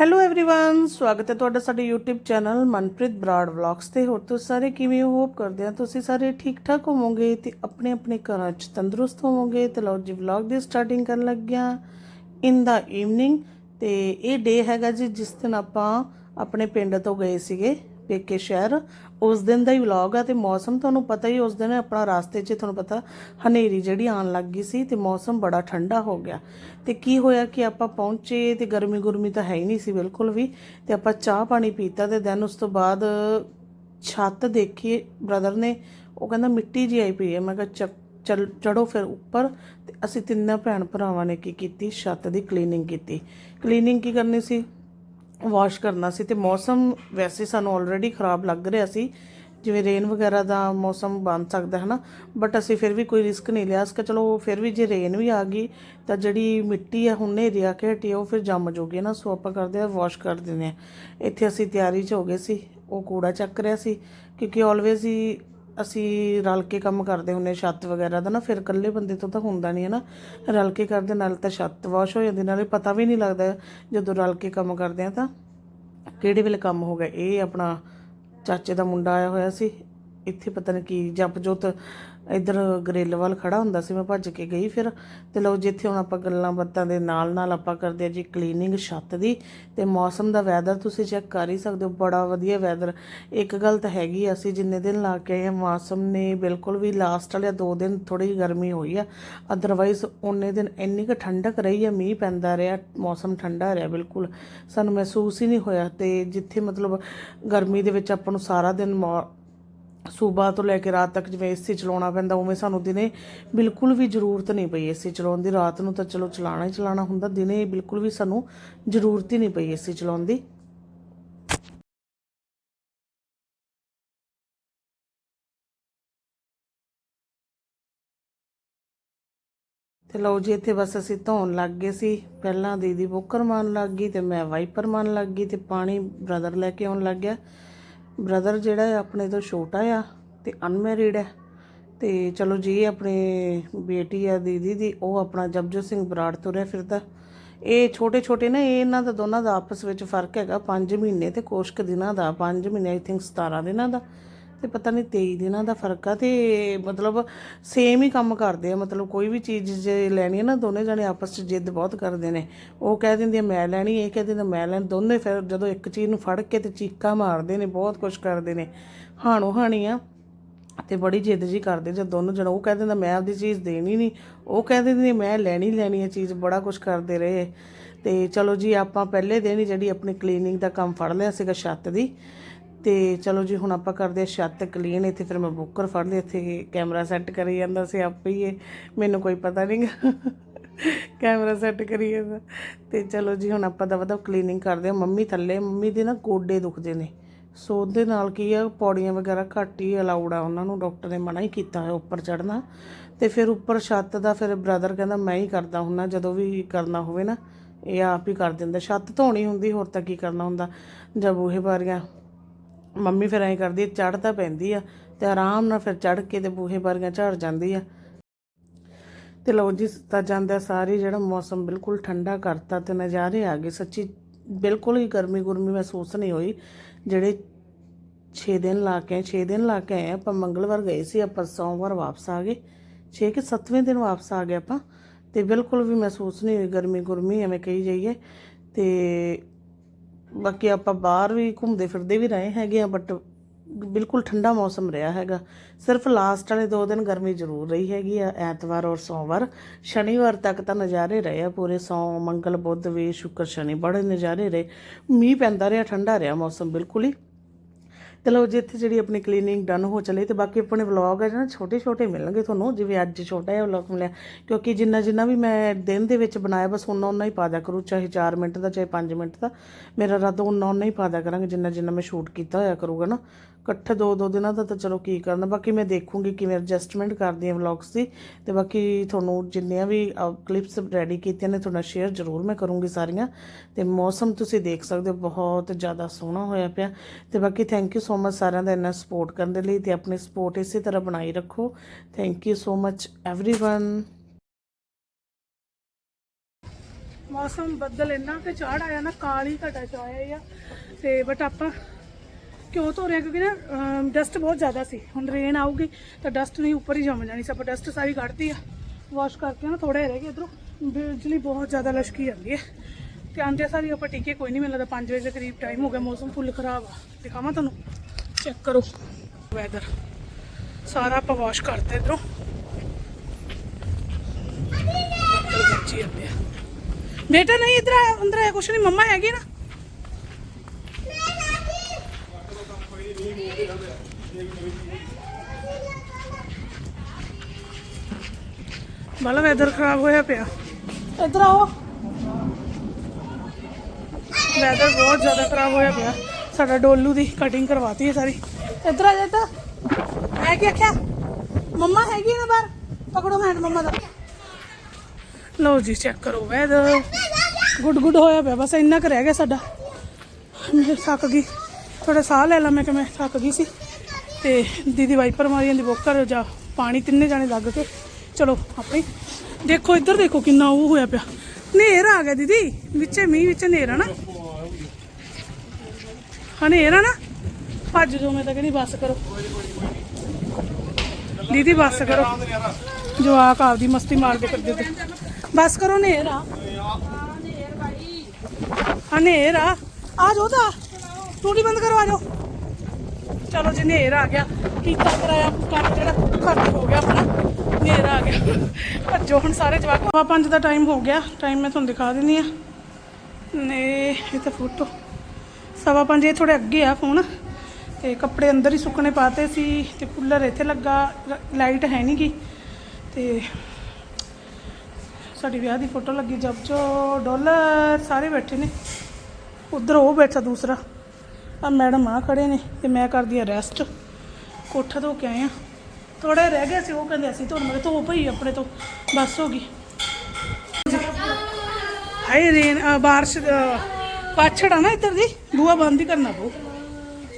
Hello everyone ਸਵਾਗਤ ਹੈ ਤੁਹਾਡਾ ਸਾਡੇ YouTube channel Manpreet Brar vlogs ਤੇ ਹੋਰ ਤੁਸੀਂ ਸਾਰੇ ਕਿਵੇਂ ਹੋ ਹੋਪ ਕਰਦੇ ਹਾਂ ਤੁਸੀਂ ਸਾਰੇ ਠੀਕ ਠਾਕ ਹੋਵੋਗੇ ਤੇ ਆਪਣੇ ਆਪਣੇ ਘਰਾਂ 'ਚ ਤੰਦਰੁਸਤ ਹੋਵੋਗੇ ਤੇ ਲਓ ਜੀ ਵਲੌਗ ਦੀ ਸਟਾਰਟਿੰਗ ਕਰਨ ਲੱਗਿਆ ਇਨ ਦਾ ਈਵਨਿੰਗ ਤੇ ਇਹ ਡੇ ਹੈਗਾ ਜੀ ਜਿਸ ਦਿਨ ਆਪਾਂ ਆਪਣੇ ਪਿੰਡ ਤੋਂ ਗਏ ਸੀਗੇ ਪੇਕੇ ਸ਼ਹਿਰ ਉਸ ਦਿਨ ਦਾ ਹੀ ਵਲੌਗ ਆ ਤੇ ਮੌਸਮ ਤੁਹਾਨੂੰ ਪਤਾ ਹੀ ਉਸ ਦਿਨ ਆਪਣਾ ਰਾਸਤੇ 'ਚ ਤੁਹਾਨੂੰ ਪਤਾ ਹਨੇਰੀ ਜਿਹੜੀ ਆਉਣ ਲੱਗ ਗਈ ਸੀ ਤੇ ਮੌਸਮ ਬੜਾ ਠੰਡਾ ਹੋ ਗਿਆ। ਤੇ ਕੀ ਹੋਇਆ ਕਿ ਆਪਾਂ ਪਹੁੰਚੇ ਤੇ ਗਰਮੀ ਗੁਰਮੀ ਤਾਂ ਹੈ ਹੀ ਨਹੀਂ ਸੀ ਬਿਲਕੁਲ ਵੀ ਤੇ ਆਪਾਂ ਚਾਹ ਪਾਣੀ ਪੀਤਾ ਤੇ ਦੈਨ ਉਸ ਤੋਂ ਬਾਅਦ ਛੱਤ ਦੇਖੀ ਬ੍ਰਦਰ ਨੇ, ਉਹ ਕਹਿੰਦਾ ਮਿੱਟੀ ਜੀ ਆਈ ਪਈ ਹੈ। ਮੈਂ ਕਿਹਾ, ਚੱਕ, ਚਲ ਚੜੋ ਫਿਰ ਉੱਪਰ ਤੇ ਅਸੀਂ ਤਿੰਨਾਂ ਭੈਣ ਭਰਾਵਾਂ ਨੇ ਕੀ ਕੀਤੀ? ਛੱਤ ਦੀ ਕਲੀਨਿੰਗ ਕੀਤੀ। ਕਲੀਨਿੰਗ ਕੀ ਕਰਨੀ ਸੀ? ਵਾਸ਼ ਕਰਨਾ ਸੀ ਤੇ ਮੌਸਮ ਵੈਸੇ ਸਾਨੂੰ ਆਲਰੇਡੀ ਖਰਾਬ ਲੱਗ ਰਿਹਾ ਸੀ। ਜਿਵੇਂ ਰੇਨ ਵਗੈਰਾ ਦਾ ਮੌਸਮ ਬਣ ਸਕਦਾ ਹੈ ਨਾ। ਬਟ ਅਸੀਂ ਫਿਰ ਵੀ ਕੋਈ ਰਿਸਕ ਨਹੀਂ ਲਿਆ। ਕਿ ਚਲੋ ਫਿਰ ਵੀ ਜੇ ਰੇਨ ਵੀ ਆ ਗਈ ਤਾਂ ਜਿਹੜੀ ਮਿੱਟੀ ਆ ਹੁਣ ਨੇਰੀ ਆ ਕੇ ਹਟੀ ਆ, ਉਹ ਫਿਰ ਜੰਮ ਜੂਗੀ ਨਾ। ਸੋ ਆਪਾਂ ਕਰਦੇ ਆ ਵਾਸ਼ ਕਰ ਦਿੰਦੇ ਆ ਇੱਥੇ ਅਸੀਂ ਤਿਆਰੀ 'ਚ ਹੋ ਗਏ ਸੀ। ਉਹ ਕੂੜਾ ਚੱਕ ਰਿਹਾ ਸੀ। ਕਿਉਂਕਿ ਆਲਵੇਜ਼ ਹੀ ਅਸੀਂ ਰਲ ਕੇ ਕੰਮ ਕਰਦੇ ਹੁੰਨੇ ਛੱਤ ਵਗੈਰਾ ਦਾ ਨਾ, ਫਿਰ ਇਕੱਲੇ ਬੰਦੇ ਤੋਂ ਤਾਂ ਹੁੰਦਾ ਨਹੀਂ ਹੈ ਨਾ। ਰਲ ਕੇ ਕਰਦੇ ਨਾਲ ਤਾਂ ਛੱਤ ਵਾਸ਼ ਹੋ ਜਾਂਦੀ, ਨਾਲੇ ਪਤਾ ਵੀ ਨਹੀਂ ਲੱਗਦਾ ਜਦੋਂ ਰਲ ਕੇ ਕੰਮ ਕਰਦੇ ਆ ਤਾਂ ਕਿਹੜੇ ਵੇਲੇ ਕੰਮ ਹੋ ਗਿਆ। ਇਹ ਆਪਣਾ ਚਾਚੇ ਦਾ ਮੁੰਡਾ ਆਇਆ ਹੋਇਆ ਸੀ, ਇੱਥੇ ਪਤਾ ਨਹੀਂ ਕੀ ਜਪ ਜੋਤ ਇੱਧਰ ਗਰੇਲ ਵੱਲ ਖੜਾ ਹੁੰਦਾ ਸੀ, ਮੈਂ ਭੱਜ ਕੇ ਗਈ ਫਿਰ। ਤੇ ਲਓ ਜਿੱਥੇ ਹੁਣ ਆਪਾਂ ਗੱਲਾਂ ਬਾਤਾਂ ਦੇ ਨਾਲ ਨਾਲ ਆਪਾਂ ਕਰਦੇ ਆ ਜੀ ਕਲੀਨਿੰਗ ਛੱਤ ਦੀ। ਤੇ ਮੌਸਮ ਦਾ ਵੈਦਰ ਤੁਸੀਂ ਚੈੱਕ ਕਰ ਹੀ ਸਕਦੇ ਹੋ, ਬੜਾ ਵਧੀਆ ਵੈਦਰ ਇੱਕ ਗੱਲ ਤਾਂ ਹੈਗੀ ਅਸੀਂ ਜਿੰਨੇ ਦਿਨ ਲਾ ਕੇ ਆਏ ਆ, ਮੌਸਮ ਨੇ ਬਿਲਕੁਲ ਵੀ ਲਾਸਟ ਵਾਲੇ ਦੋ ਦਿਨ ਥੋੜੀ ਜਿਹੀ ਗਰਮੀ ਹੋਈ ਆ। ਅਦਰਵਾਈਜ਼ ਉਹਨੇ ਦਿਨ ਇੰਨੀ ਕੁ ਠੰਡਕ ਰਹੀ ਆ, ਮੀਂਹ ਪੈਂਦਾ ਰਿਹਾ, ਮੌਸਮ ਠੰਡਾ ਰਿਹਾ ਬਿਲਕੁਲ। ਸਾਨੂੰ ਮਹਿਸੂਸ ਹੀ ਨਹੀਂ ਹੋਇਆ ਤੇ ਜਿੱਥੇ ਮਤਲਬ ਗਰਮੀ ਦੇ ਵਿੱਚ ਆਪਾਂ ਨੂੰ ਸਾਰਾ ਦਿਨ ਮੌ- ਤੋਂ ਲੈ ਕੇ ਰਾਤ ਤੱਕ ਜਿਵੇਂ ਏਸੀ ਚਲਾਉਣਾ ਪੈਂਦਾ, ਉਵੇਂ ਸਾਨੂੰ ਦਿਨੇ ਬਿਲਕੁਲ ਵੀ ਜ਼ਰੂਰਤ ਨਹੀਂ ਪਈ ਏਸੀ ਚਲਾਉਣ ਦੀ। ਰਾਤ ਨੂੰ ਤਾਂ ਚਲੋ ਚਲਾਣਾ ਹੀ ਚਲਾਣਾ ਹੁੰਦਾ, ਦਿਨੇ ਬਿਲਕੁਲ ਵੀ ਸਾਨੂੰ ਜ਼ਰੂਰਤ ਹੀ ਨਹੀਂ ਪਈ ਏਸੀ ਚਲਾਉਣ ਦੀ। ਤੇ ਲਓ ਜੀ, ਇੱਥੇ ਬਸ ਅਸੀਂ ਧੋਣ ਲੱਗ ਗਏ ਸੀ। ਪਹਿਲਾਂ ਦੀਦੀ ਬੋਕਰ ਮਾਰਨ ਲੱਗ ਗਈ ਤੇ ਮੈਂ ਵਾਈਪਰ ਮਾਰਨ ਲੱਗ ਗਈ ਤੇ ਪਾਣੀ ਬ੍ਰਦਰ ਲੈ ਕੇ ਆਉਣ ਲੱਗ ਗਿਆ। ਬ੍ਰਦਰ ਜਿਹੜਾ ਹੈ ਆਪਣੇ ਤੋਂ ਛੋਟਾ ਆ ਤੇ ਅਨਮੈਰਿਡ ਹੈ। ਤੇ ਚਲੋ ਜੀ, ਆਪਣੇ ਬੇਟੀ ਆ, ਦੀਦੀ ਦੀ, ਉਹ ਆਪਣਾ ਜਪਜੋਤ ਸਿੰਘ ਬਰਾੜ ਤੁਰਿਆ ਫਿਰਦਾ। ਇਹ ਛੋਟੇ ਛੋਟੇ ਨਾ, ਇਹ ਇਹਨਾਂ ਦਾ ਦੋਨਾਂ ਦਾ ਆਪਸ ਵਿੱਚ ਫ਼ਰਕ ਹੈਗਾ। 5 ਮਹੀਨੇ ਤੇ ਕੋਸ਼ਕ ਦਿਨਾਂ ਦਾ 5 ਮਹੀਨੇ ਆਈ ਥਿੰਕ 17 ਦਿਨਾਂ ਦਾ। ਤੇ ਪਤਾ ਨਹੀਂ 23 ਦਿਨਾਂ ਦਾ ਫ਼ਰਕ ਆ ਤੇ ਮਤਲਬ ਸੇਮ ਹੀ ਕੰਮ ਕਰਦੇ ਆ, ਮਤਲਬ ਕੋਈ ਵੀ ਚੀਜ਼ ਜੇ ਲੈਣੀ ਹੈ ਨਾ ਦੋਨੇ ਜਣੇ ਆਪਸ 'ਚ ਜਿੱਦ ਬਹੁਤ ਕਰਦੇ ਨੇ। ਉਹ ਕਹਿ ਦਿੰਦੀ ਆ, ਮੈਂ ਲੈਣੀ, ਇਹ ਕਹਿ ਦਿੰਦਾ, ਮੈਂ ਲੈਣੀ। ਦੋਨੇ ਫਿਰ ਜਦੋਂ ਇੱਕ ਚੀਜ਼ ਨੂੰ ਫੜ ਕੇ ਤੇ ਚੀਕਾਂ ਮਾਰਦੇ ਨੇ, ਬਹੁਤ ਕੁਝ ਕਰਦੇ ਨੇ। ਹਾਣੋ ਹਾਣੀ ਆ ਤੇ ਬੜੀ ਜਿੱਦ ਜੀ ਕਰਦੇ ਜਦ ਦੋਨੋਂ ਜਣਾ, ਉਹ ਕਹਿ ਦਿੰਦਾ, ਮੈਂ ਆਪਦੀ ਚੀਜ਼ ਦੇਣੀ ਨਹੀਂ ਉਹ ਕਹਿ ਦਿੰਦੀ, ਮੈਂ ਲੈਣੀ ਲੈਣੀ ਹੈ ਚੀਜ਼, ਬੜਾ ਕੁਝ ਕਰਦੇ ਰਹੇ। ਤੇ ਚਲੋ ਜੀ, ਆਪਾਂ ਪਹਿਲੇ ਦਿਨ ਹੀ ਜਿਹੜੀ ਆਪਣੀ ਕਲੀਨਿੰਗ ਦਾ ਕੰਮ ਫੜ ਲਿਆ ਸੀਗਾ ਛੱਤ ਦੀ। ਤੇ ਚਲੋ ਜੀ, ਹੁਣ ਆਪਾਂ ਕਰਦੇ ਆ ਛੱਤ ਕਲੀਨ ਇੱਥੇ ਫਿਰ ਮੈਂ ਬੁੱਕਰ ਫੜ ਲਿਆ ਇੱਥੇ ਕੈਮਰਾ ਸੈੱਟ ਕਰੀ ਜਾਂਦਾ ਸੀ ਆਪੇ ਹੀ ਇਹ। ਮੈਨੂੰ ਕੋਈ ਪਤਾ ਨਹੀਂ ਕੈਮਰਾ ਸੈੱਟ ਕਰੀ ਜਾਂਦਾ। ਤੇ ਚਲੋ ਜੀ, ਹੁਣ ਆਪਾਂ ਦਾ ਵਧਾ ਕਲੀਨਿੰਗ ਕਰਦੇ ਆ ਮੰਮੀ ਥੱਲੇ, ਮੰਮੀ ਦੇ ਨਾ ਗੋਡੇ ਦੁਖਦੇ ਨੇ। ਸੋ ਉਹਦੇ ਨਾਲ ਕੀ ਆ, ਪੌੜੀਆਂ ਵਗੈਰਾ ਘੱਟ ਹੀ ਅਲਾਉਡ ਆ ਉਹਨਾਂ ਨੂੰ। ਡਾਕਟਰ ਨੇ ਮਨਾ ਹੀ ਕੀਤਾ ਹੈ ਉੱਪਰ ਚੜਨਾ ਤੇ ਫਿਰ ਉੱਪਰ ਛੱਤ ਦਾ ਫਿਰ ਬ੍ਰਦਰ ਕਹਿੰਦਾ, ਮੈਂ ਹੀ ਕਰਦਾ ਹੁੰਨਾ ਜਦੋਂ ਵੀ ਕਰਨਾ ਹੋਵੇ ਨਾ, ਇਹ ਆਪ ਹੀ ਕਰ ਦਿੰਦਾ। ਛੱਤ ਧੋਣੀ ਹੁੰਦੀ, ਹੋਰ ਤਾਂ ਕੀ ਕਰਨਾ ਹੁੰਦਾ? ਜਾਂ ਬੂਹੇ ਬਾਰੀਆਂ ਮੰਮੀ ਫਿਰ ਐਂ ਕਰਦੀ ਚੜ੍ਹ ਤਾਂ ਪੈਂਦੀ ਆ ਤੇ ਆਰਾਮ ਨਾਲ ਫਿਰ ਚੜ੍ਹ ਕੇ ਤੇ ਬੂਹੇ ਬਾਰੀਆਂ ਝਾੜ ਜਾਂਦੀ ਆ। ਤੇ ਲਓ ਜੀ ਤਾਂ ਜਾਂਦਾ ਸਾਰੀ ਜਿਹੜਾ ਮੌਸਮ ਬਿਲਕੁਲ ਠੰਡਾ ਕਰਤਾ ਤੇ ਨਜ਼ਾਰੇ ਆ ਗਏ। ਸੱਚੀ ਬਿਲਕੁਲ ਹੀ ਗਰਮੀ ਗੁਰਮੀ ਮਹਿਸੂਸ ਨਹੀਂ ਹੋਈ। ਜਿਹੜੇ 6 ਦਿਨ ਲਾ ਕੇ 6 ਦਿਨ ਲਾ ਕੇ ਆਏ ਆਪਾਂ ਮੰਗਲਵਾਰ ਗਏ ਸੀ, ਆਪਾਂ ਸੋਮਵਾਰ ਵਾਪਸ ਆ ਗਏ। 6 ਕਿ 7ਵੇਂ ਦਿਨ ਵਾਪਸ ਆ ਗਏ ਆਪਾਂ। ਤੇ ਬਿਲਕੁਲ ਵੀ ਮਹਿਸੂਸ ਨਹੀਂ ਹੋਈ ਗਰਮੀ ਗੁਰਮੀ, ਐਵੇਂ ਕਹੀ ਜਾਈਏ। ਤੇ ਬਾਕੀ ਆਪਾਂ ਬਾਹਰ ਵੀ ਘੁੰਮਦੇ ਫਿਰਦੇ ਵੀ ਰਹੇ ਹੈਗੇ ਆ ਬਟ ਬਿਲਕੁਲ ਠੰਡਾ ਮੌਸਮ ਰਿਹਾ ਹੈਗਾ। ਸਿਰਫ ਲਾਸਟ ਵਾਲੇ ਦੋ ਦਿਨ ਗਰਮੀ ਜ਼ਰੂਰ ਰਹੀ ਹੈਗੀ ਆ, ਐਤਵਾਰ ਔਰ ਸੋਮਵਾਰ। ਸ਼ਨੀਵਾਰ ਤੱਕ ਤਾਂ ਨਜ਼ਾਰੇ ਰਹੇ ਆ ਪੂਰੇ, ਸੋਮ, ਮੰਗਲ, ਬੁੱਧ, ਵੀ ਸ਼ੁੱਕਰ, ਸ਼ਨੀ, ਬੜੇ ਨਜ਼ਾਰੇ ਰਹੇ। ਮੀਂਹ ਪੈਂਦਾ ਰਿਹਾ, ਠੰਡਾ ਰਿਹਾ ਮੌਸਮ ਬਿਲਕੁਲ ਹੀ। ਤੇ ਲਓ ਜੀ, ਇੱਥੇ ਜਿਹੜੀ ਆਪਣੀ ਕਲੀਨਿੰਗ ਡਨ ਹੋ ਚਲੇ ਤੇ ਬਾਕੀ ਆਪਣੇ ਵਲੌਗ ਹੈ ਜਿਹੜਾ ਛੋਟੇ ਛੋਟੇ ਮਿਲਣਗੇ ਤੁਹਾਨੂੰ, ਜਿਵੇਂ ਅੱਜ ਛੋਟਾ ਜਿਹਾ ਵਲੌਗ ਮਿਲਿਆ। ਕਿਉਂਕਿ ਜਿੰਨਾ ਜਿੰਨਾ ਵੀ ਮੈਂ ਦਿਨ ਦੇ ਵਿੱਚ ਬਣਾਇਆ, ਬਸ ਉਹਨਾਂ ਉਹਨਾਂ ਹੀ ਪਾ ਦਿਆ ਕਰੂ, ਚਾਹੇ 4 ਮਿੰਟ ਦਾ, ਚਾਹੇ 5 ਮਿੰਟ ਦਾ। ਮੇਰਾ ਰਾਤ ਉਹਨਾਂ ਉਹਨਾਂ ਹੀ ਪਾ ਦਿਆ ਕਰਾਂਗੇ ਜਿੰਨਾ ਜਿੰਨਾ ਮੈਂ ਸ਼ੂਟ ਕੀਤਾ ਹੋਇਆ ਕਰੂਗਾ ਨਾ। ਇਕੱਠੇ ਦੋ ਦੋ ਦਿਨਾਂ ਦਾ ਤਾਂ ਚਲੋ ਕੀ ਕਰਨਾ। ਬਾਕੀ ਮੈਂ ਦੇਖੂੰਗੀ ਕਿਵੇਂ ਐਡਜਸਟਮੈਂਟ ਕਰਦੀ ਹਾਂ ਵਲੌਗਸ ਦੀ। ਤੇ ਬਾਕੀ ਤੁਹਾਨੂੰ ਜਿੰਨੀਆਂ ਵੀ ਕਲਿੱਪਸ ਰੈਡੀ ਕੀਤੀਆਂ ਨੇ, ਤੁਹਾਡਾ ਸ਼ੇਅਰ ਜ਼ਰੂਰ ਮੈਂ ਕਰੂੰਗੀ ਸਾਰੀਆਂ। ਤੇ ਮੌਸਮ ਤੁਸੀਂ ਦੇਖ ਸਕਦੇ ਹੋ, ਬਹੁਤ ਜ਼ਿਆਦਾ ਸੋਹਣਾ ਹੋਇਆ ਪਿਆ। ਤੇ ਬਾਕੀ ਥੈਂਕ ਯੂ ਸੋ ਮਚ ਸਾਰਿਆਂ ਦਾ ਇੰਨਾ ਸਪੋਰਟ ਕਰਨ ਦੇ ਲਈ ਤੇ ਆਪਣੀ ਸਪੋਰਟ ਇਸੇ ਤਰ੍ਹਾਂ ਬਣਾਈ ਰੱਖੋ thank you so much everyone ਮੌਸਮ ਬੱਦਲ ਇੰਨਾ ਕਿ ਚਾੜ ਆਇਆ ਨਾ ਕਾਲੀ ਘਟਾ ਚ ਆਇਆ ਆ ਤੇ ਬਟ ਆਪਾਂ ਕਿਉਂ ਧੋ ਰਹੇ ਹਾਂ? ਕਿਉਂਕਿ ਨਾ ਡਸਟ ਬਹੁਤ ਜ਼ਿਆਦਾ ਸੀ ਹੁਣ ਰੇਨ ਆਊਗੀ ਤਾਂ ਡਸਟ ਨਹੀਂ ਉੱਪਰ ਹੀ ਜੰਮ ਜਾਣੀ ਸੀ ਆਪਾਂ ਡਸਟ ਸਾਰੀ ਕੱਢਤੀ ਆ ਵਾਸ਼ ਕਰਕੇ ਨਾ ਥੋੜਾ ਰਹਿ ਗਿਆ ਇਧਰੋਂ ਬਿਜਲੀ ਬਹੁਤ ਜ਼ਿਆਦਾ ਲਸ਼ਕੀ ਜਾਂਦੀ ਹੈ ਤੇ ਆਂਦੇ ਸਾਰੀ ਆਪਾਂ ਟੀਕੇ ਕੋਈ ਨਹੀਂ ਮਿਲਦਾ 5 ਵਜੇ ਦੇ ਕਰੀਬ ਟਾਈਮ ਹੋ ਗਿਆ ਮੌਸਮ ਫੁੱਲ ਖਰਾਬ ਆ ਦਿਖਾਵਾਂ ਤੁਹਾਨੂੰ ਚੈੱਕ ਕਰੋ ਵੈਦਰ ਸਾਰਾ ਆਪਾਂ ਵਾਸ਼ ਕਰਤੇ ਇਧਰੋਂ ਬੱਚੀ ਜਾਂਦੇ ਆ ਬੇਟਾ ਨਹੀਂ ਇਧਰ ਆ ਅੰਦਰ ਆ ਕੁਛ ਨਹੀਂ ਮੰਮਾ ਹੈਗੀ ਨਾ ਬਾਲਾ ਵੈਦਰ ਖਰਾਬ ਹੋਇਆ ਪਿਆ ਇੱਧਰ ਆਓ ਵੈਦਰ ਬਹੁਤ ਜ਼ਿਆਦਾ ਖਰਾਬ ਹੋਇਆ ਪਿਆ ਸਾਡਾ ਡੋਲੂ ਦੀ ਕਟਿੰਗ ਕਰਵਾਤੀ ਹੈ ਸਾਰੀ। ਇੱਧਰ ਆ ਜਾ ਤਾਂ ਹੈ ਕੀ ਆਖਿਆ? ਮੰਮਾ ਹੈਗੀ ਨਾ ਬਾਹਰ? ਪਕੜੋ ਹੈਂਡ ਮੰਮਾ ਦਾ। ਲਓ ਜੀ ਚੈੱਕ ਕਰੋ ਵੈਦਰ ਗੁੱਡ ਗੁੱਡ ਹੋਇਆ ਪਿਆ, ਬਸ ਇੰਨਾ ਕੁ ਰਹਿ ਗਿਆ ਸਾਡਾ। ਮੈਂ ਥੱਕ ਗਈ। ਥੋੜਾ ਸਾਹ ਲੈ ਲਾ, ਮੈਂ ਕਿ ਮੈਂ ਥੱਕ ਗਈ ਸੀ। ਤੇ ਦੀਦੀ ਵਾਈਪਰ ਮਾਰੀ ਜਾਂਦੀ ਬੋਕਰ ਜਾ ਪਾਣੀ ਤਿੰਨੇ ਜਾਣੇ ਲੱਗ ਕੇ। ਚਲੋ ਆਪੇ ਦੇਖੋ, ਇੱਧਰ ਦੇਖੋ ਕਿੰਨਾ ਉਹ ਹੋਇਆ ਪਿਆ। ਹਨੇਰ ਆ ਗਿਆ ਦੀਦੀ। ਵਿੱਚੇ ਮੀਂਹ, ਵਿੱਚ ਹਨੇਰ ਆ ਨਾ। ਹਨੇਰ ਆ ਨਾ ਭੱਜ ਜੋ ਮੈਂ ਤਾਂ ਕਹਿੰਦੀ ਬੱਸ ਕਰੋ। ਦੀਦੀ, ਬੱਸ ਕਰੋ। ਜਵਾਕ ਆਪਦੀ ਮਸਤੀ ਮਾਰਦੇ ਕਰਦੇ ਤੇ। ਬੱਸ ਕਰੋ, ਹਨੇਰ ਆ। ਹਨੇਰ ਆ। ਆ ਜਾਓ ਤਾਂ। ਟੂਟੀ ਬੰਦ ਕਰੋ ਆ ਜਾਓ? ਚਲੋ ਜੀ, ਹਨੇਰ ਆ ਗਿਆ। ਕੀਤਾ ਕਰਾਇਆ ਕੰਮ ਜਿਹੜਾ ਖਰਚ ਹੋ ਗਿਆ ਆਪਣਾ। ਹਨੇਰ ਆ ਗਿਆ। ਭੱਜੋ ਹੁਣ ਸਾਰੇ ਜਵਾਕ। ਸਵਾ ਪੰਜ ਦਾ ਟਾਈਮ ਹੋ ਗਿਆ। ਟਾਈਮ ਮੈਂ ਤੁਹਾਨੂੰ ਦਿਖਾ ਦਿੰਦੀ ਆ ਨੇ ਇਹ ਤਾਂ ਫੋਟੋ। ਸਵਾ ਪੰਜ ਇਹ ਥੋੜੇ ਅੱਗੇ ਆ ਫੋਨ ਤੇ ਕੱਪੜੇ ਅੰਦਰ ਹੀ ਸੁੱਕਣੇ ਪਾਤੇ ਸੀ ਤੇ ਕੂਲਰ ਇੱਥੇ ਲੱਗਾ, ਲਾਈਟ ਹੈ ਨਹੀਂ ਗੀ ਤੇ ਸਾਡੀ ਵਿਆਹ ਦੀ ਫੋਟੋ ਲੱਗੀ ਜਬ ਜੋ ਡਾਲਰ ਸਾਰੇ ਬੈਠੇ ਨੇ। ਉਧਰ ਉਹ ਬੈਠਾ ਦੂਸਰਾ। ਆ ਮੈਡਮ ਆ ਖੜੇ ਨੇ ਤੇ ਮੈਂ ਕਰਦੀ ਆ ਰੈਸਟ ਕੋਠਾ ਧੋ ਕੇ ਆਏ ਆ। ਥੋੜਾ ਰਹਿ ਗਿਆ ਸੀ, ਉਹ ਕਹਿੰਦੇ ਅਸੀਂ ਧੋਣ ਮਗੇ ਧੋ ਭਈ ਆਪਣੇ ਤੋਂ, ਬਸ ਹੋ ਗਈ। ਹਾਏ ਰੇਨ ਬਾਰਿਸ਼ ਵਾਛੜ ਆ ਨਾ ਇੱਧਰ ਦੀ ਬੂਆ ਬੰਦ ਹੀ ਕਰਨਾ ਪਊ।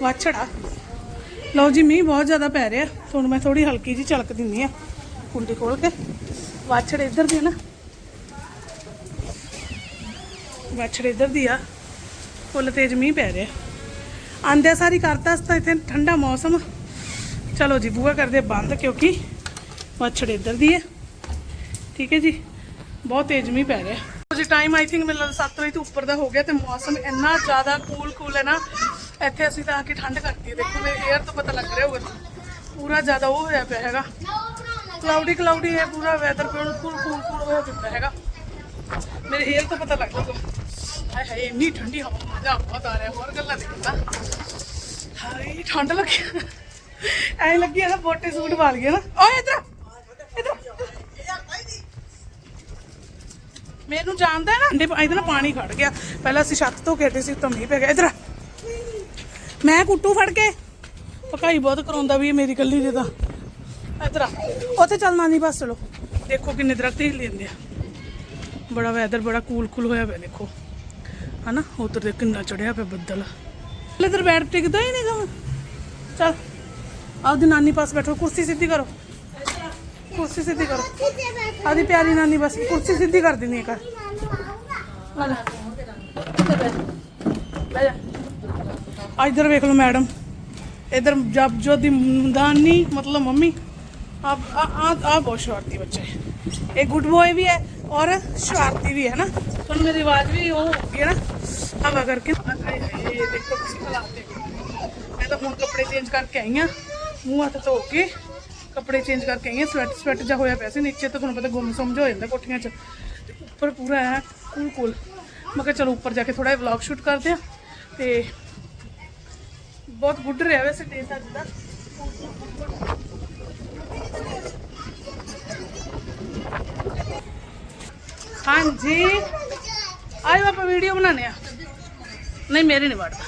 ਵਾਛੜ ਆ। ਲਓ ਜੀ, ਮੀਂਹ ਬਹੁਤ ਜ਼ਿਆਦਾ ਪੈ ਰਿਹਾ। ਤੁਹਾਨੂੰ ਮੈਂ ਥੋੜੀ ਹਲਕੀ ਜੀ ਝਲਕ ਦਿੰਦੀ ਆ, ਕੁੰਡੀ ਖੋਲ ਕੇ। ਵਾਛੜ ਇੱਧਰ ਦੀ ਨਾ। ਵਾਛੜ ਇੱਧਰ ਦੀ ਆ। ਫੁੱਲ ਤੇਜ਼ ਮੀਂਹ ਪੈ ਰਿਹਾ। ਆਂਦੇ ਸਾਰੀ ਕਰਤਾ ਤਾਂ ਇੱਥੇ ਠੰਡਾ ਮੌਸਮ। ਚਲੋ ਜੀ ਬੂਆ ਕਰਦੇ ਬੰਦ ਕਿਉਂਕਿ ਵਾਛੜ ਇੱਧਰ ਦੀ ਹੈ ਠੀਕ ਹੈ ਜੀ, ਬਹੁਤ ਤੇਜ਼ ਮੀਂਹ ਪੈ ਰਿਹਾ। ਜੀ ਟਾਈਮ ਆਈ ਥਿੰਕ ਮੈਨੂੰ ਲੱਗਦਾ 7 ਵਜੇ ਤੋਂ ਉੱਪਰ ਦਾ ਹੋ ਗਿਆ ਤੇ ਮੌਸਮ ਇੰਨਾ ਜ਼ਿਆਦਾ ਕੂਲ ਕੂਲ ਹੈ ਨਾ, ਇੱਥੇ ਅਸੀਂ ਤਾਂ ਆ ਕੇ ਠੰਡ ਕਰਤੀ ਹੈ। ਦੇਖੋ ਮੇਰੇ 에ਅਰ ਤੋਂ ਪਤਾ ਲੱਗ ਰਿਹਾ ਹੋਊਗਾ। ਪੂਰਾ ਜ਼ਿਆਦਾ ਉਹ ਹੋਇਆ ਪਿਆ ਹੈਗਾ। ਕਲਾਉਡੀ ਕਲਾਉਡੀ ਹੈ, ਪੂਰਾ ਵੈਦਰ ਬਿਲਕੁਲ ਕੂਲ ਕੂਲ ਕੂਲ ਹੋਇਆ ਪਿਆ ਹੈਗਾ। ਮੇਰੇ 에ਅਰ ਤੋਂ ਪਤਾ ਲੱਗ ਜਾਊਗਾ। ਹਾਏ ਹਾਏ, ਇੰਨੀ ਠੰਡੀ ਹਵਾ, ਮਜ਼ਾ ਬਹੁਤ ਆ ਰਿਹਾ, ਹੋਰ ਗੱਲਾਂ ਨਹੀਂ ਪਤਾ ਹਾਏ, ਠੰਡ ਲੱਗੀ ਐ ਲੱਗੀ ਆ ਨਾ ਬੋਟੇ ਸੂਟ ਵਾਲ ਗਿਆ ਨਾ। ਓਏ ਇਧਰ ਇਧਰ ਮੈਨੂੰ ਜਾਣਦਾ ਹੈ ਨਾ ਅੰਡੇ ਇਹਦੇ ਨਾਲ ਪਾਣੀ ਖੜ ਗਿਆ। ਪਹਿਲਾਂ ਅਸੀਂ ਛੱਤ ਤੋਂ ਖੇਡੇ ਸੀ ਤਾਂ ਮੀਂਹ ਪੈ ਗਿਆ। ਇਧਰ ਮੈਂ ਕੁੱਟੂ ਫੜ ਕੇ? ਪਕਾਈ ਬਹੁਤ ਕਰਾਉਂਦਾ ਵੀ ਇਹ ਮੇਰੀ ਕੱਲੀ ਦੇ ਤਾਂ। ਇਧਰ ਉੱਥੇ ਚੱਲਣਾ ਨਹੀਂ ਬਸ, ਚਲੋ। ਦੇਖੋ ਕਿੰਨੇ ਦਰਖਤ ਹੀ ਲੈਂਦੇ ਆ। ਬੜਾ ਵੈਦਰ, ਬੜਾ ਕੂਲ ਕੂਲ ਹੋਇਆ ਪਿਆ, ਦੇਖੋ। ਹਨਾ? ਉਧਰ ਦੇ ਕਿੰਨਾ ਚੜਿਆ ਪਿਆ ਬੱਦਲ। ਇਧਰ ਬੈਠ, ਟਿਕਦਾ ਹੀ ਨਹੀਂ ਗਾ ਚੱਲ। ਆਪਦੀ ਨਾਨੀ ਪਾਸ ਬੈਠੋ, ਕੁਰਸੀ ਸਿੱਧੀ ਕਰੋ। ਕੁਰਸੀ ਸਿੱਧੀ ਕਰੋ ਆਦੀ ਪਿਆਰੀ ਨਾਨੀ ਬਸ ਕੁਰਸੀ ਸਿੱਧੀ ਕਰ ਦਿੰਦੀ ਹੈ ਕਰ ਆ ਲੈ ਇੱਧਰ ਬਹਿ ਜਾ। ਬਹਿ ਜਾ ਆ ਇੱਧਰ ਵੇਖ ਲਓ ਮੈਡਮ ਇਧਰ ਜਬ ਜੋ ਦੀ ਦਾਨੀ ਮਤਲਬ ਮੰਮੀ ਆਪ ਆ ਆ ਆ ਬਹੁਤ ਸ਼ਰਾਰਤੀ ਬੱਚਾ ਹੈ ਇਹ ਗੁੱਡ ਬॉय ਵੀ ਹੈ ਔਰ ਸ਼ਰਾਰਤੀ ਵੀ ਹੈ ਨਾ ਤੁਹਾਨੂੰ ਮੇਰੀ ਆਵਾਜ਼ ਵੀ ਉਹ ਹੋ ਗਈ ਹੈ ਨਾ ਹਵਾ ਕਰਕੇ ਹਾਏ ਹਾਏ ਦੇਖੋ ਕਿਸੇ ਕੱਪੜੇ ਚੇਂਜ ਕਰਕੇ ਆਈ ਆ ਮੂੰਹ ਹੱਥ ਧੋ ਕੇ ਕੱਪੜੇ ਚੇਂਜ ਕਰਕੇ ਆਈ ਆ ਸਵੈਟ ਸਵੈਟ ਜਾ ਹੋਇਆ ਪਿਆ ਸੀ ਨੀਚੇ ਤਾਂ ਤੁਹਾਨੂੰ ਪਤਾ ਗੁੰਮ ਸੁੰਮ ਜਿਹਾ ਹੋ ਜਾਂਦਾ ਕੋਠੀਆਂ 'ਚ ਤੇ ਉੱਪਰ ਪੂਰਾ ਹੈ ਕੂਲ ਕੂਲ ਮੈਂ ਕਿਹਾ ਚਲੋ ਉੱਪਰ ਜਾ ਕੇ ਥੋੜਾ ਵਲੌਗ ਸ਼ੂਟ ਕਰਦੇ ਆ ਤੇ ਬਹੁਤ ਗੁੱਡ ਰਿਹਾ ਵੈਸੇ ਡੇ ਤਾਂ ਅੱਜ ਦਾ ਹਾਂਜੀ ਆਇਓ ਆਪਾਂ ਵੀਡੀਓ ਬਣਾਉਣੇ ਆ ਨਹੀਂ ਮੇਰੇ ਨਹੀਂ ਵੜਦਾ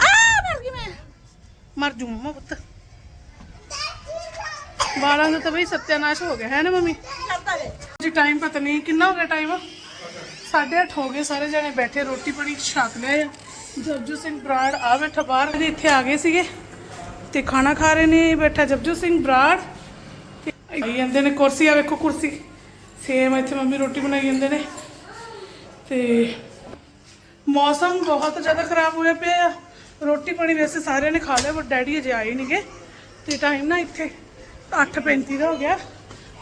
ਆ ਮਰ ਗਈ ਮੈਂ ਮਰ ਜੂ ਮਮਾ ਪੁੱਤ ਵਾਲਾਂ ਦਾ ਤਾਂ ਬਈ ਸਤਿਆਨਾਸ਼ ਹੋ ਗਿਆ ਹੈ ਨਾ ਮੰਮੀ ਜੀ ਟਾਈਮ ਪਤਾ ਨਹੀਂ ਕਿੰਨਾ ਹੋ ਗਿਆ ਟਾਈਮ 8:30 ਹੋ ਗਏ ਸਾਰੇ ਜਣੇ ਬੈਠੇ ਰੋਟੀ ਪਾਣੀ ਛਕ ਲਿਆ ਆ ਜਪਜੂ ਸਿੰਘ ਬਰਾੜ ਆ ਬੈਠਾ ਬਾਹਰ ਇਹਦੇ ਇੱਥੇ ਆ ਗਏ ਸੀਗੇ ਤੇ ਖਾਣਾ ਖਾ ਰਹੇ ਨੇ ਇਹ ਬੈਠਾ ਜਪਜੂ ਸਿੰਘ ਬਰਾੜ ਤੇ ਆਈ ਜਾਂਦੇ ਨੇ ਕੁਰਸੀ ਆ ਵੇਖੋ ਕੁਰਸੀ ਸੇਮ ਇੱਥੇ ਮੰਮੀ ਰੋਟੀ ਬਣਾਈ ਜਾਂਦੇ ਨੇ ਤੇ ਮੌਸਮ ਬਹੁਤ ਜ਼ਿਆਦਾ ਖਰਾਬ ਹੋਇਆ ਪਿਆ ਆ ਰੋਟੀ ਪਾਣੀ ਵੈਸੇ ਸਾਰਿਆਂ ਨੇ ਖਾ ਲਿਆ ਪਰ ਡੈਡੀ ਅਜੇ ਆਏ ਨਹੀਂਗੇ ਤੇ ਟਾਈਮ ਨਾ ਇੱਥੇ 8:35 ਦਾ ਹੋ ਗਿਆ।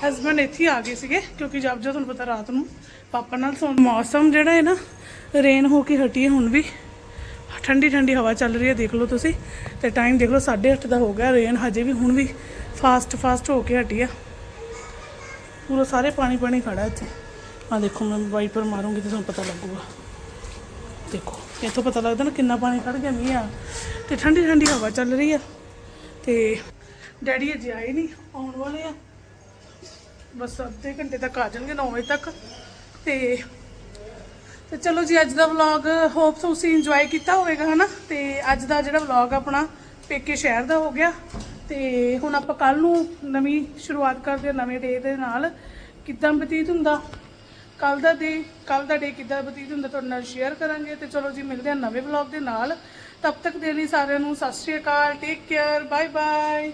ਹਸਬੰਡ ਇੱਥੇ ਆ ਗਏ ਸੀਗੇ, ਕਿਉਂਕਿ ਜਦ ਜਦ ਤੁਹਾਨੂੰ ਪਤਾ ਰਾਤ ਨੂੰ ਪਾਪਾ ਨਾਲ ਸੌਣ ਮੌਸਮ ਜਿਹੜਾ ਹੈ ਨਾ ਰੇਨ ਹੋ ਕੇ ਹਟੀ ਹੈ ਹੁਣ ਵੀ। ਠੰਡੀ ਠੰਡੀ ਹਵਾ ਚੱਲ ਰਹੀ ਹੈ, ਦੇਖ ਲਓ ਤੁਸੀਂ। ਤੇ ਟਾਈਮ ਦੇਖ ਲਓ 8:30 ਦਾ ਹੋ ਗਿਆ ਰੇਨ ਹਜੇ ਵੀ ਹੁਣ ਵੀ ਫਾਸਟ ਫਾਸਟ ਹੋ ਕੇ ਹਟੀ ਆ। ਪੂਰਾ ਸਾਰੇ ਪਾਣੀ ਪਾਣੀ ਖੜਾ ਇੱਥੇ। ਆ ਦੇਖੋ, ਮੈਂ ਵਾਈਪਰ ਮਾਰੂੰਗੀ ਤੇ ਤੁਹਾਨੂੰ ਪਤਾ ਲੱਗੂਗਾ। ਦੇਖੋ, ਇੱਥੋਂ ਪਤਾ ਲੱਗਦਾ ਨਾ ਕਿੰਨਾ ਪਾਣੀ ਖੜ ਗਿਆ ਮੀਂਹ ਆ। ਤੇ ਠੰਡੀ ਠੰਡੀ ਹਵਾ ਚੱਲ ਰਹੀ ਆ। ਤੇ ਡੈਡੀ ਅਜੇ ਆਏ ਨਹੀਂ ਆਉਣ ਵਾਲੇ ਆ। ਬਸ ਅੱਧੇ ਘੰਟੇ ਤੱਕ ਆ ਜਾਣਗੇ 9 ਵਜੇ ਤੱਕ। ਤੇ ਤੇ ਚਲੋ ਜੀ, ਅੱਜ ਦਾ ਵਲੌਗ ਹੋਪਸ ਤੁਸੀਂ ਇੰਜੋਏ ਕੀਤਾ ਹੋਵੇਗਾ, ਹਨਾ? ਤੇ ਅੱਜ ਦਾ ਜਿਹੜਾ ਵਲੌਗ ਆਪਣਾ ਪੇਕੇ ਸ਼ਹਿਰ ਦਾ ਹੋ ਗਿਆ। ਤੇ ਹੁਣ ਆਪਾਂ ਕੱਲ ਨੂੰ ਨਵੀਂ ਸ਼ੁਰੂਆਤ ਕਰਦੇ ਹਾਂ, ਨਵੇਂ ਡੇ ਦੇ ਨਾਲ। ਕਿੱਦਾਂ ਬਤੀਤ ਹੁੰਦਾ? ਕੱਲ ਦਾ ਡੇ ਕੱਲ ਦਾ ਡੇ ਕਿੱਦਾਂ ਬਤੀਤ ਹੁੰਦਾ, ਤੁਹਾਡੇ ਨਾਲ ਸ਼ੇਅਰ ਕਰਾਂਗੇ। ਤੇ ਚਲੋ ਜੀ, ਮਿਲਦੇ ਹਾਂ ਨਵੇਂ ਵਲੌਗ ਦੇ ਨਾਲ। ਤਬ ਤੱਕ ਦੇ ਲਈ ਸਾਰਿਆਂ ਨੂੰ ਸਤਿ ਸ਼੍ਰੀ ਅਕਾਲ ਟੇਕ ਕੇਅਰ ਬਾਏ ਬਾਏ